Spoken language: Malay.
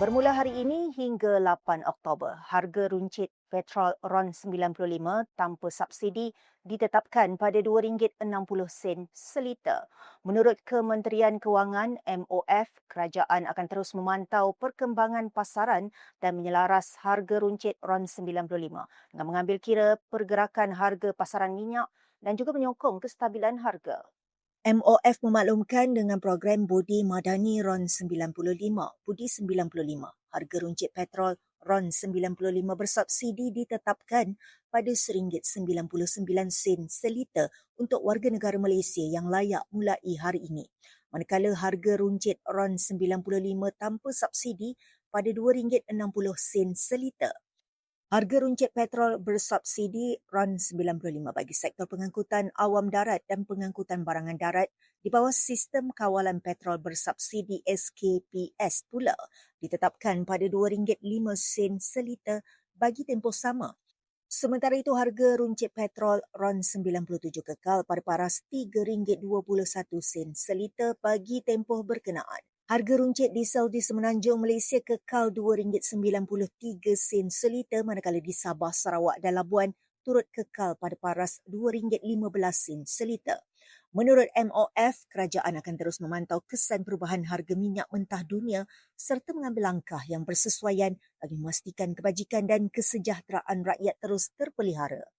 Bermula hari ini hingga 8 Oktober, harga runcit petrol RON 95 tanpa subsidi ditetapkan pada RM2.60 seliter. Menurut Kementerian Kewangan MOF, kerajaan akan terus memantau perkembangan pasaran dan menyelaras harga runcit RON 95 dengan mengambil kira pergerakan harga pasaran minyak dan juga menyokong kestabilan harga. MOF memaklumkan dengan program Budi Madani RON 95, Budi 95, harga runcit petrol RON 95 bersubsidi ditetapkan pada RM1.99 seliter untuk warga negara Malaysia yang layak mulai hari ini. Manakala harga runcit RON 95 tanpa subsidi pada RM2.60 seliter. Harga runcit petrol bersubsidi RON 95 bagi sektor pengangkutan awam darat dan pengangkutan barangan darat di bawah sistem kawalan petrol bersubsidi SKPS pula ditetapkan pada RM2.05 seliter bagi tempoh sama. Sementara itu harga runcit petrol RON 97 kekal pada paras RM3.21 seliter bagi tempoh berkenaan. Harga runcit diesel di Semenanjung Malaysia kekal RM2.93 seliter manakala di Sabah, Sarawak dan Labuan turut kekal pada paras RM2.15 seliter. Menurut MOF, kerajaan akan terus memantau kesan perubahan harga minyak mentah dunia serta mengambil langkah yang bersesuaian bagi memastikan kebajikan dan kesejahteraan rakyat terus terpelihara.